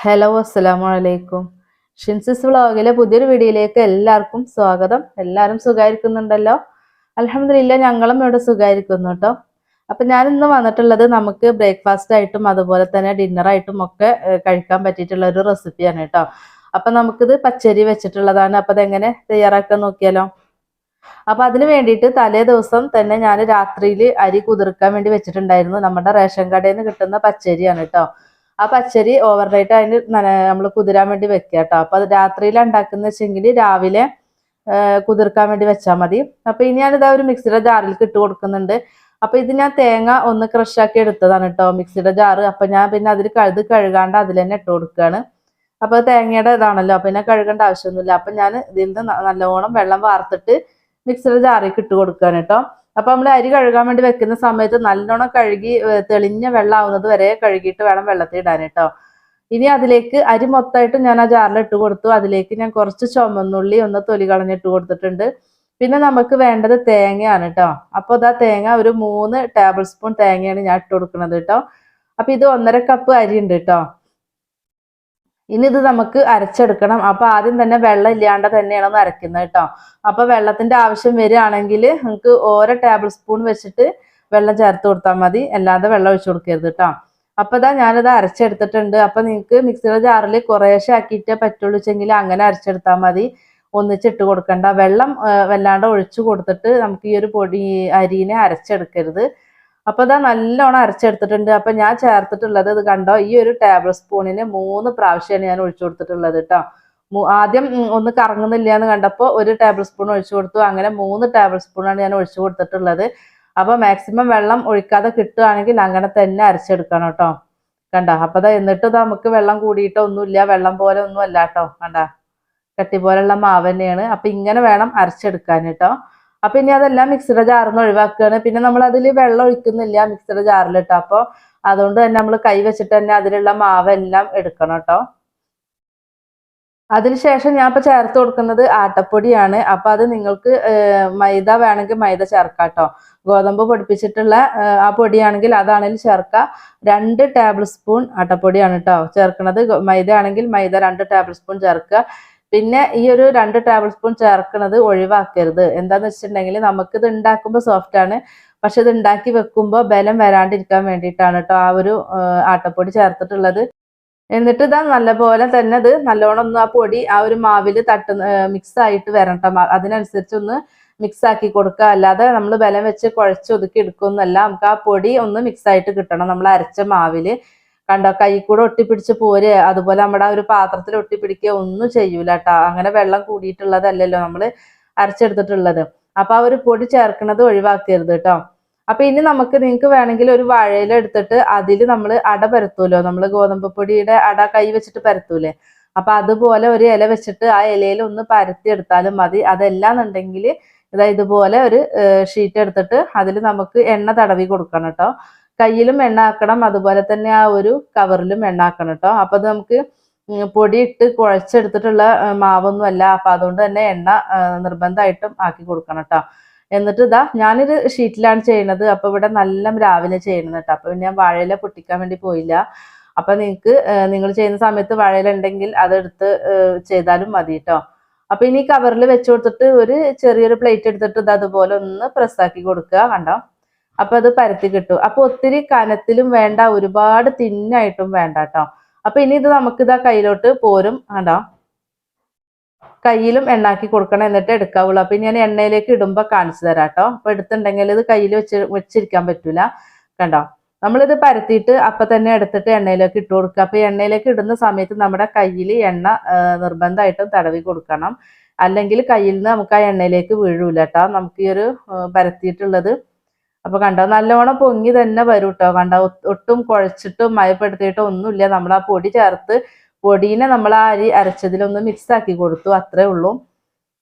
Hello അസ്സലാമു അലൈക്കും ഷിൻസിസ് വ്ളോഗിലെ പുതിയൊരു വീഡിയോയിലേക്ക് എല്ലാവർക്കും സ്വാഗതം. എല്ലാവരും സുഖമായിരിക്കുന്നുണ്ടല്ലോ അലഹമില്ല ഞങ്ങളും ഇവിടെ സുഖമായിരിക്കുന്നു കേട്ടോ. അപ്പൊ ഞാൻ ഇന്ന് വന്നിട്ടുള്ളത് നമുക്ക് ബ്രേക്ക്ഫാസ്റ്റ് ആയിട്ടും അതുപോലെ തന്നെ ഡിന്നറായിട്ടും ഒക്കെ കഴിക്കാൻ പറ്റിയിട്ടുള്ള ഒരു റെസിപ്പിയാണ് കേട്ടോ. അപ്പൊ നമുക്കിത് പച്ചരി വെച്ചിട്ടുള്ളതാണ്. അപ്പൊ അതെങ്ങനെ തയ്യാറാക്കാൻ നോക്കിയാലോ? അപ്പൊ അതിന് വേണ്ടിയിട്ട് തലേ ദിവസം തന്നെ ഞാൻ രാത്രിയിൽ അരി കുതിർക്കാൻ വേണ്ടി വെച്ചിട്ടുണ്ടായിരുന്നു. നമ്മുടെ റേഷൻ കടയിൽ നിന്ന് കിട്ടുന്ന പച്ചരിയാണ് കേട്ടോ. ആ പച്ചരി ഓവർനൈറ്റ് അതിന് നമ്മൾ കുതിരാൻ വേണ്ടി വെക്കുക കേട്ടോ അപ്പൊ അത് രാത്രിയിൽ ഉണ്ടാക്കുന്ന വെച്ചെങ്കിൽ രാവിലെ കുതിർക്കാൻ വേണ്ടി വെച്ചാൽ മതി. അപ്പൊ ഇനി ഞാനിതാ ഒരു മിക്സിയുടെ ജാറിൽ ഇട്ട് കൊടുക്കുന്നുണ്ട്. അപ്പൊ ഇത് ഞാൻ തേങ്ങ ഒന്ന് ക്രഷാക്കി എടുത്തതാണ് കേട്ടോ മിക്സിയുടെ ജാറ്. അപ്പൊ ഞാൻ പിന്നെ അതിൽ കഴുത് കഴുകാണ്ട് അതിൽ തന്നെ ഇട്ട് കൊടുക്കുകയാണ് അപ്പൊ തേങ്ങയുടെ ഇതാണല്ലോ അപ്പൊ പിന്നെ കഴുകേണ്ട ആവശ്യമൊന്നുമില്ല. അപ്പൊ ഞാൻ ഇതിൽ നിന്ന് നല്ലോണം വെള്ളം വാർത്തിട്ട് മിക്സിയുടെ ജാറിലേക്ക് ഇട്ട് കൊടുക്കുകയാണ് കേട്ടോ അപ്പൊ നമ്മൾ അരി കഴുകാൻ വേണ്ടി വെക്കുന്ന സമയത്ത് നല്ലോണം കഴുകി തെളിഞ്ഞ വെള്ളം ആവുന്നത് വരെ കഴുകിയിട്ട് വേണം വെള്ളത്തിൽ ഇടാൻ കേട്ടോ. ഇനി അതിലേക്ക് അരി മൊത്തമായിട്ട് ഞാൻ ആ ജാറിൽ ഇട്ട് കൊടുത്തു. അതിലേക്ക് ഞാൻ കുറച്ച് ചുമന്നുള്ളി ഒന്ന് തൊലി കളഞ്ഞിട്ട് കൊടുത്തിട്ടുണ്ട്. പിന്നെ നമുക്ക് വേണ്ടത് തേങ്ങയാണ് കേട്ടോ. അപ്പോൾ ഇതാ തേങ്ങ ഒരു മൂന്ന് ടേബിൾ സ്പൂൺ തേങ്ങയാണ് ഞാൻ ഇട്ട് കൊടുക്കുന്നത് കേട്ടോ. അപ്പൊ ഇത് ഒന്നര കപ്പ് അരി ഉണ്ട് കേട്ടോ. ഇനി ഇത് നമുക്ക് അരച്ചെടുക്കണം. അപ്പൊ ആദ്യം തന്നെ വെള്ളം ഇല്ലാണ്ട് തന്നെയാണ് അരക്കുന്നത് കേട്ടോ. അപ്പൊ വെള്ളത്തിന്റെ ആവശ്യം വരികയാണെങ്കിൽ നിങ്ങൾക്ക് ഓരോ ടേബിൾ സ്പൂൺ വെച്ചിട്ട് വെള്ളം ചേർത്ത് കൊടുത്താൽ മതി. അല്ലാതെ വെള്ളം ഒഴിച്ചു കൊടുക്കരുത് കേട്ടോ. അപ്പൊ ഇതാ ഞാനിത് അരച്ചെടുത്തിട്ടുണ്ട്. അപ്പൊ നിങ്ങൾക്ക് മിക്സിയുടെ ജാറിൽ കുറേശ്ശെ ആക്കിയിട്ടേ പറ്റുള്ളൂ വെച്ചെങ്കിൽ അങ്ങനെ അരച്ചെടുത്താൽ മതി. ഒന്നിച്ചിട്ട് കൊടുക്കണ്ട. വെള്ളം വല്ലാണ്ട് ഒഴിച്ചു കൊടുത്തിട്ട് നമുക്ക് ഈ ഒരു പൊടി അരിനെ അരച്ചെടുക്കരുത്. അപ്പൊ ഇതാ നല്ലോണം അരച്ചെടുത്തിട്ടുണ്ട്. അപ്പൊ ഞാൻ ചേർത്തിട്ടുള്ളത് ഇത് കണ്ടോ? ഈ ഒരു ടേബിൾ സ്പൂണിന് മൂന്ന് പ്രാവശ്യമാണ് ഞാൻ ഒഴിച്ചു കൊടുത്തിട്ടുള്ളത് കേട്ടോ ആദ്യം ഒന്ന് കറങ്ങുന്നില്ല എന്ന് കണ്ടപ്പോൾ ഒരു ടേബിൾ സ്പൂൺ ഒഴിച്ചു കൊടുത്തു. അങ്ങനെ മൂന്ന് ടേബിൾ സ്പൂണാണ് ഞാൻ ഒഴിച്ചു കൊടുത്തിട്ടുള്ളത്. അപ്പൊ മാക്സിമം വെള്ളം ഒഴിക്കാതെ കിട്ടുകയാണെങ്കിൽ അങ്ങനെ തന്നെ അരച്ചെടുക്കണം കേട്ടോ കണ്ട? അപ്പൊ അതാ എന്നിട്ട് നമുക്ക് വെള്ളം കൂടിയിട്ടോ ഒന്നുമില്ല. വെള്ളം പോലെ ഒന്നും അല്ല കേട്ടോ കണ്ട? കട്ടി പോലെയുള്ള മാവ് തന്നെയാണ്. അപ്പൊ ഇങ്ങനെ വേണം അരച്ചെടുക്കാൻ കേട്ടോ അപ്പൊ ഇനി അതെല്ലാം മിക്സിയുടെ നിന്ന് ഒഴിവാക്കുകയാണ് പിന്നെ നമ്മൾ അതിൽ വെള്ളം ഒഴിക്കുന്നില്ല മിക്സിയുടെ ജാറിൽ ഇട്ടോ അപ്പൊ അതുകൊണ്ട് തന്നെ നമ്മൾ കൈ വെച്ചിട്ട് തന്നെ അതിലുള്ള മാവെല്ലാം എടുക്കണം കേട്ടോ അതിനുശേഷം ഞാൻ ഇപ്പൊ ചേർത്ത് കൊടുക്കുന്നത് ആട്ടപ്പൊടിയാണ്. അപ്പൊ അത് നിങ്ങൾക്ക് മൈദ വേണമെങ്കിൽ മൈദ ചേർക്കാം കേട്ടോ ഗോതമ്പ് പൊടിപ്പിച്ചിട്ടുള്ള ആ പൊടിയാണെങ്കിൽ അതാണെങ്കിൽ ചേർക്കുക രണ്ട് ടേബിൾ സ്പൂൺ ആട്ടപ്പൊടിയാണ് കേട്ടോ ചേർക്കുന്നത് മൈദ ആണെങ്കിൽ മൈദ രണ്ട് ടേബിൾ സ്പൂൺ ചേർക്കുക. പിന്നെ ഈ ഒരു രണ്ട് ടേബിൾ സ്പൂൺ ചേർക്കുന്നത് ഒഴിവാക്കരുത്. എന്താന്ന് വെച്ചിട്ടുണ്ടെങ്കിൽ നമുക്കിത് ഉണ്ടാക്കുമ്പോൾ സോഫ്റ്റ് ആണ്. പക്ഷെ ഇത് ഉണ്ടാക്കി വെക്കുമ്പോൾ ബലം വരാണ്ടിരിക്കാൻ വേണ്ടിയിട്ടാണ് കേട്ടോ ആ ഒരു ആട്ടപ്പൊടി ചേർത്തിട്ടുള്ളത്. എന്നിട്ട് ഇതാ നല്ലപോലെ തന്നെ ഇത് നല്ലോണം ഒന്ന് ആ പൊടി ആ ഒരു മാവിൽ തട്ട് മിക്സ് ആയിട്ട് വരണം. അതിനനുസരിച്ച് ഒന്ന് മിക്സ് ആക്കി കൊടുക്കുക. അല്ലാതെ നമ്മൾ ബലം വെച്ച് കുഴച്ച് ഒതുക്കി എടുക്കുന്നല്ല നമുക്ക് ആ പൊടി ഒന്ന് മിക്സ് ആയിട്ട് കിട്ടണം. നമ്മൾ അരച്ച മാവിൽ. കണ്ടോ കൈ കൂടെ ഒട്ടിപ്പിടിച്ച് പോരെ. അതുപോലെ നമ്മുടെ ആ ഒരു പാത്രത്തിൽ ഒട്ടിപ്പിടിക്കുക ഒന്നും ചെയ്യൂല കേട്ടോ അങ്ങനെ വെള്ളം കൂടിയിട്ടുള്ളതല്ലല്ലോ നമ്മൾ അരച്ചെടുത്തിട്ടുള്ളത്. അപ്പൊ ആ ഒരു പൊടി ചേർക്കുന്നത് ഒഴിവാക്കരുത് കേട്ടോ അപ്പൊ ഇനി നമുക്ക് നിങ്ങൾക്ക് വേണമെങ്കിൽ ഒരു വാഴയില എടുത്തിട്ട് അതിൽ നമ്മൾ അട പരത്തൂലോ? നമ്മൾ ഗോതമ്പ് പൊടിയുടെ അട കൈ വെച്ചിട്ട് പരത്തൂലേ? അപ്പൊ അതുപോലെ ഒരു ഇല വെച്ചിട്ട് ആ ഇലയിൽ ഒന്ന് പരത്തി എടുത്താലും മതി. അതല്ലാന്നുണ്ടെങ്കിൽ ഇതാ ഇതുപോലെ ഒരു ഷീറ്റ് എടുത്തിട്ട് അതിൽ നമുക്ക് എണ്ണ തടവി കൊടുക്കണം കേട്ടോ കയ്യിലും എണ്ണാക്കണം. അതുപോലെ തന്നെ ആ ഒരു കവറിലും എണ്ണാക്കണം കേട്ടോ അപ്പൊ അത് നമുക്ക് പൊടി ഇട്ട് കുഴച്ചെടുത്തിട്ടുള്ള മാവൊന്നും അല്ല അപ്പൊ അതുകൊണ്ട് തന്നെ എണ്ണ നിർബന്ധമായിട്ടും ആക്കി കൊടുക്കണം കേട്ടോ എന്നിട്ട് ഇതാ ഞാനൊരു ഷീറ്റിലാണ് ചെയ്യുന്നത്. അപ്പൊ ഇവിടെ നല്ല രാവിലെ ചെയ്യുന്നത് കേട്ടോ അപ്പൊ ഞാൻ വാഴയില പൊട്ടിക്കാൻ വേണ്ടി പോയില്ല. അപ്പൊ നിങ്ങൾക്ക് നിങ്ങൾ ചെയ്യുന്ന സമയത്ത് വാഴയില ഉണ്ടെങ്കിൽ അതെടുത്ത് ചെയ്താലും മതി കേട്ടോ അപ്പൊ ഇനി കവറിൽ വെച്ചു കൊടുത്തിട്ട് ഒരു ചെറിയൊരു പ്ലേറ്റ് എടുത്തിട്ട് ഇത് അതുപോലെ ഒന്ന് പ്രസ്സാക്കി കൊടുക്കുക. കണ്ടോ? അപ്പൊ അത് പരത്തി കിട്ടും. അപ്പൊ ഒത്തിരി കനത്തിലും വേണ്ട ഒരുപാട് തിന്നായിട്ടും വേണ്ട കേട്ടോ അപ്പൊ ഇനി ഇത് നമുക്ക് ഇതാ കയ്യിലോട്ട് പോരും. കണ്ടോ കയ്യിലും എണ്ണാക്കി കൊടുക്കണം എന്നിട്ട് എടുക്കാവുള്ളൂ. അപ്പൊ ഇനി ഞാൻ എണ്ണയിലേക്ക് ഇടുമ്പോ കാണിച്ചു തരാം കേട്ടോ അപ്പൊ എടുത്തുണ്ടെങ്കിൽ ഇത് കയ്യിൽ വെച്ച് വെച്ചിരിക്കാൻ പറ്റൂല. കണ്ടോ? നമ്മളിത് പരത്തിയിട്ട് അപ്പൊ തന്നെ എടുത്തിട്ട് എണ്ണയിലേക്ക് ഇട്ട് കൊടുക്കുക. അപ്പൊ എണ്ണയിലേക്ക് ഇടുന്ന സമയത്ത് നമ്മുടെ കയ്യിൽ എണ്ണ നിർബന്ധമായിട്ടും തടവി കൊടുക്കണം. അല്ലെങ്കിൽ കയ്യിൽ നിന്ന് നമുക്ക് ആ എണ്ണയിലേക്ക് വീഴൂല കേട്ടോ നമുക്ക് ഈ ഒരു പരത്തിയിട്ടുള്ളത് അപ്പൊ കണ്ടോ നല്ലോണം പൊങ്ങി തന്നെ വരും കേട്ടോ കണ്ടോ ഒട്ടും കുഴച്ചിട്ടും മയപ്പെടുത്തിയിട്ടും ഒന്നുമില്ല. നമ്മൾ ആ പൊടി ചേർത്ത് പൊടീനെ നമ്മൾ ആ അരി അരച്ചതിലൊന്ന് മിക്സ് ആക്കി കൊടുത്തു അത്രേ ഉള്ളൂ.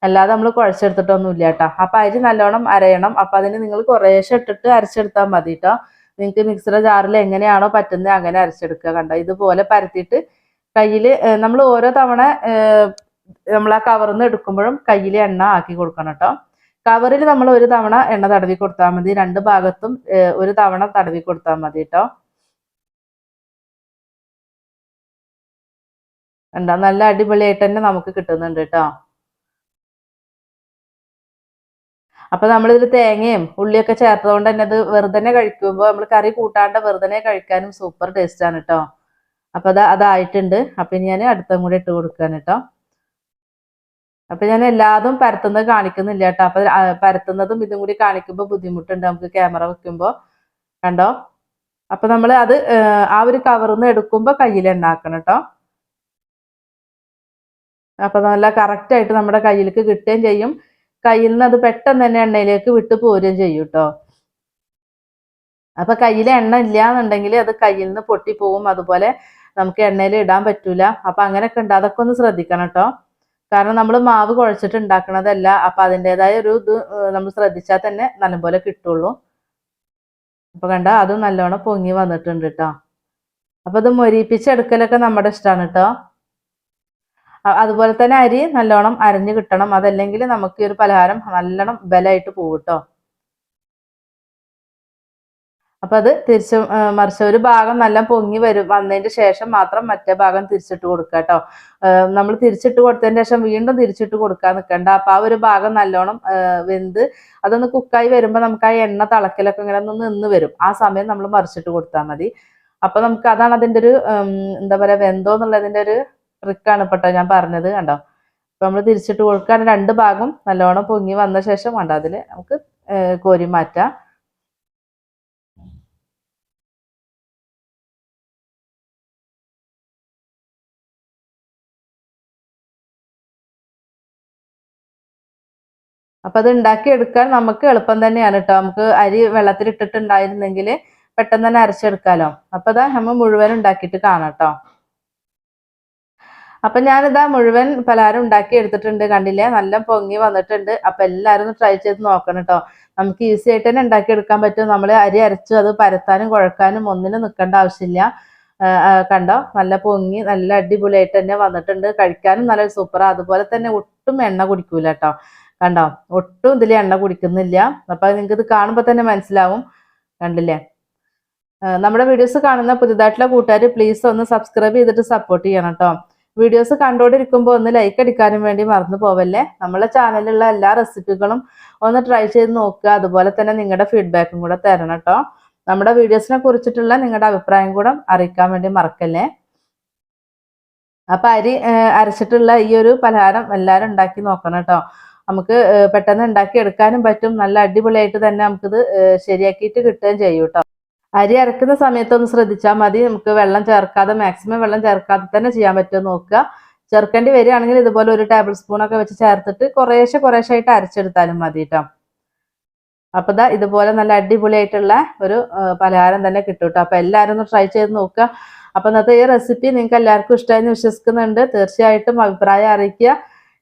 അല്ലാതെ നമ്മൾ കുഴച്ചെടുത്തിട്ടൊന്നും ഇല്ല കേട്ടോ അപ്പൊ അരി നല്ലോണം അരയണം. അപ്പൊ അതിന് നിങ്ങൾ കുറേശ്ശെ ഇട്ടിട്ട് അരച്ചെടുത്താൽ മതി കേട്ടോ നിങ്ങൾക്ക് മിക്സറ ജാറിൽ എങ്ങനെയാണോ പറ്റുന്നത് അങ്ങനെ അരച്ചെടുക്കുക കണ്ടോ. ഇതുപോലെ പരത്തിയിട്ട് കയ്യിൽ നമ്മൾ ഓരോ തവണ നമ്മൾ ആ കവർന്ന് എടുക്കുമ്പോഴും കയ്യിൽ എണ്ണ ആക്കി കൊടുക്കണം കേട്ടോ കവറിൽ നമ്മൾ ഒരു തവണ എണ്ണ തടവി കൊടുത്താൽ മതി. രണ്ട് ഭാഗത്തും ഒരു തവണ തടവി കൊടുത്താൽ മതി കേട്ടോ കണ്ടോ? നല്ല അടിപൊളിയായിട്ട് തന്നെ നമുക്ക് കിട്ടുന്നുണ്ട് കേട്ടോ അപ്പൊ നമ്മളിതിൽ തേങ്ങയും ഉള്ളിയൊക്കെ ചേർത്തതുകൊണ്ട് തന്നെ അത് വെറുതെ കഴിക്കുമ്പോൾ നമ്മൾ കറി കൂട്ടാണ്ട് വെറുതെ കഴിക്കാനും സൂപ്പർ ടേസ്റ്റ് ആണ് കേട്ടോ അപ്പൊ അത് അതായിട്ടുണ്ട്. അപ്പൊ ഞാൻ അടുത്തും കൂടെ ഇട്ട് കൊടുക്കാൻ കേട്ടോ അപ്പൊ ഞാൻ എല്ലാതും പരത്തുന്നത് കാണിക്കുന്നില്ല കേട്ടോ. അപ്പൊ പരത്തുന്നതും ഇതും കൂടി കാണിക്കുമ്പോൾ ബുദ്ധിമുട്ടുണ്ട്. നമുക്ക് ക്യാമറ വെക്കുമ്പോൾ കണ്ടോ? അപ്പൊ നമ്മൾ അത് ആ, ഒരു കവറിൽ നിന്ന് എടുക്കുമ്പോൾ കയ്യിൽ എണ്ണാക്കണം കേട്ടോ. അപ്പൊ നല്ല കറക്റ്റ് ആയിട്ട് നമ്മുടെ കയ്യിലേക്ക് കിട്ടുകയും ചെയ്യും. കയ്യിൽ നിന്ന് അത് പെട്ടെന്ന് തന്നെ എണ്ണയിലേക്ക് വിട്ടു പോരുകയും ചെയ്യും കേട്ടോ. അപ്പൊ കയ്യിൽ എണ്ണ ഇല്ല എന്നുണ്ടെങ്കിൽ അത് കയ്യിൽ നിന്ന് പൊട്ടിപ്പോവും. അതുപോലെ നമുക്ക് എണ്ണയിൽ ഇടാൻ പറ്റൂല. അപ്പൊ അങ്ങനെയൊക്കെ ഉണ്ട്. അതൊക്കെ ഒന്ന് ശ്രദ്ധിക്കണം കേട്ടോ. കാരണം നമ്മൾ മാവ് കുഴച്ചിട്ട് ഉണ്ടാക്കണതല്ല അപ്പൊ അതിന്റെതായ ഒരു ഇത് നമ്മൾ ശ്രദ്ധിച്ചാൽ തന്നെ നല്ലപോലെ കിട്ടുള്ളൂ. അപ്പൊ കണ്ട അതും നല്ലോണം പൊങ്ങി വന്നിട്ടുണ്ട് കേട്ടോ അപ്പൊ ഇത് മൊരിപ്പിച്ചെടുക്കലൊക്കെ നമ്മുടെ ഇഷ്ടമാണ് കേട്ടോ അതുപോലെ തന്നെ അരി നല്ലോണം അരഞ്ഞു കിട്ടണം. അതല്ലെങ്കിൽ നമുക്ക് ഈ ഒരു പലഹാരം നല്ലോണം ബലമായിട്ട് പോകും കേട്ടോ അപ്പൊ അത് തിരിച്ച് മറിച്ച് ഒരു ഭാഗം നല്ല പൊങ്ങി വരും വന്നതിന്റെ ശേഷം മാത്രം മറ്റേ ഭാഗം തിരിച്ചിട്ട് കൊടുക്കുക കേട്ടോ. നമ്മൾ തിരിച്ചിട്ട് കൊടുത്തതിന് ശേഷം വീണ്ടും തിരിച്ചിട്ട് കൊടുക്കാൻ നിൽക്കണ്ട. അപ്പൊ ആ ഒരു ഭാഗം നല്ലോണം വെന്ത് അതൊന്ന് കുക്കായി വരുമ്പോൾ നമുക്ക് ആ എണ്ണ തിളക്കലൊക്കെ ഇങ്ങനെ ഒന്ന് നിന്ന് വരും. ആ സമയം നമ്മൾ മറിച്ചിട്ട് കൊടുത്താൽ മതി. അപ്പൊ നമുക്ക് അതാണ് അതിന്റെ ഒരു എന്താ പറയാ വെന്തോ എന്നുള്ളതിന്റെ ഒരു ട്രിക്കാണ് പെട്ടോ ഞാൻ പറഞ്ഞത് കണ്ടോ. അപ്പൊ നമ്മൾ തിരിച്ചിട്ട് കൊടുക്കാൻ രണ്ട് ഭാഗം നല്ലോണം പൊങ്ങി വന്ന ശേഷം കണ്ടോ അതിൽ നമുക്ക് കോരി മാറ്റാം. അപ്പൊ അത് ഉണ്ടാക്കി എടുക്കാൻ നമുക്ക് എളുപ്പം തന്നെയാണ് കേട്ടോ നമുക്ക് അരി വെള്ളത്തിൽ ഇട്ടിട്ടുണ്ടായിരുന്നെങ്കിൽ പെട്ടെന്ന് തന്നെ അരച്ചെടുക്കാലോ. അപ്പൊ ഇതാ നമ്മൾ മുഴുവൻ ഉണ്ടാക്കിയിട്ട് കാണാം കേട്ടോ അപ്പൊ ഞാനിതാ മുഴുവൻ പലഹാരം ഉണ്ടാക്കി എടുത്തിട്ടുണ്ട് കണ്ടില്ലേ? നല്ല പൊങ്ങി വന്നിട്ടുണ്ട്. അപ്പൊ എല്ലാവരും ഒന്ന് ട്രൈ ചെയ്ത് നോക്കണം കേട്ടോ നമുക്ക് ഈസി ആയിട്ട് തന്നെ ഉണ്ടാക്കി എടുക്കാൻ പറ്റും. നമ്മൾ അരി അരച്ചു അത് പരത്താനും കുഴക്കാനും ഒന്നിനും നിൽക്കേണ്ട ആവശ്യമില്ല. കണ്ടോ? നല്ല പൊങ്ങി നല്ല അടിപൊളിയായിട്ട് തന്നെ വന്നിട്ടുണ്ട്. കഴിക്കാനും നല്ല സൂപ്പറാണ് അതുപോലെ തന്നെ ഒട്ടും എണ്ണ കുടിക്കൂല കേട്ടോ കണ്ടോ? ഒട്ടും ഇതിൽ എണ്ണ കുടിക്കുന്നില്ല. അപ്പൊ നിങ്ങൾക്ക് ഇത് കാണുമ്പോൾ തന്നെ മനസ്സിലാവും. കണ്ടില്ലേ? നമ്മുടെ വീഡിയോസ് കാണുന്ന പുതിയതായിട്ടുള്ള കൂട്ടുകാർ പ്ലീസ് ഒന്ന് സബ്സ്ക്രൈബ് ചെയ്തിട്ട് സപ്പോർട്ട് ചെയ്യണം കേട്ടോ വീഡിയോസ് കണ്ടുകൊണ്ടിരിക്കുമ്പോൾ ഒന്ന് ലൈക്ക് അടിക്കാനും വേണ്ടി മറന്നു പോവല്ലേ? നമ്മളെ ചാനലിലുള്ള എല്ലാ റെസിപ്പികളും ഒന്ന് ട്രൈ ചെയ്ത് നോക്കുക. അതുപോലെ തന്നെ നിങ്ങളുടെ ഫീഡ്ബാക്കും കൂടെ തരണം കേട്ടോ നമ്മുടെ വീഡിയോസിനെ കുറിച്ചിട്ടുള്ള നിങ്ങളുടെ അഭിപ്രായം കൂടെ അറിയിക്കാൻ വേണ്ടി മറക്കല്ലേ? അപ്പൊ അരി അരച്ചിട്ടുള്ള ഈ ഒരു പലഹാരം എല്ലാവരും ഉണ്ടാക്കി നോക്കണം കേട്ടോ നമുക്ക് പെട്ടെന്ന് ഉണ്ടാക്കി എടുക്കാനും പറ്റും. നല്ല അടിപൊളിയായിട്ട് തന്നെ നമുക്കിത് ശരിയാക്കിയിട്ട് കിട്ടുകയും ചെയ്യും കേട്ടോ. അരി അരക്കുന്ന സമയത്തൊന്ന് ശ്രദ്ധിച്ചാൽ മതി. നമുക്ക് വെള്ളം ചേർക്കാതെ മാക്സിമം വെള്ളം ചേർക്കാതെ തന്നെ ചെയ്യാൻ പറ്റുമോ നോക്കുക. ചേർക്കേണ്ടി വരികയാണെങ്കിൽ ഇതുപോലെ ഒരു ടേബിൾ സ്പൂണൊക്കെ വെച്ച് ചേർത്തിട്ട് കുറേശ്ശെ കുറേശ്ശെ ആയിട്ട് അരച്ചെടുത്താലും മതി കേട്ടോ. അപ്പൊ ഇതാ ഇതുപോലെ നല്ല അടിപൊളിയായിട്ടുള്ള ഒരു പലഹാരം തന്നെ കിട്ടും കേട്ടോ. അപ്പൊ എല്ലാവരും ഒന്ന് ട്രൈ ചെയ്ത് നോക്കുക. അപ്പൊ ഇന്നത്തെ ഈ റെസിപ്പി നിങ്ങൾക്ക് എല്ലാവർക്കും ഇഷ്ടമായി വിശ്വസിക്കുന്നുണ്ട്. തീർച്ചയായിട്ടും അഭിപ്രായം അറിയിക്കുക.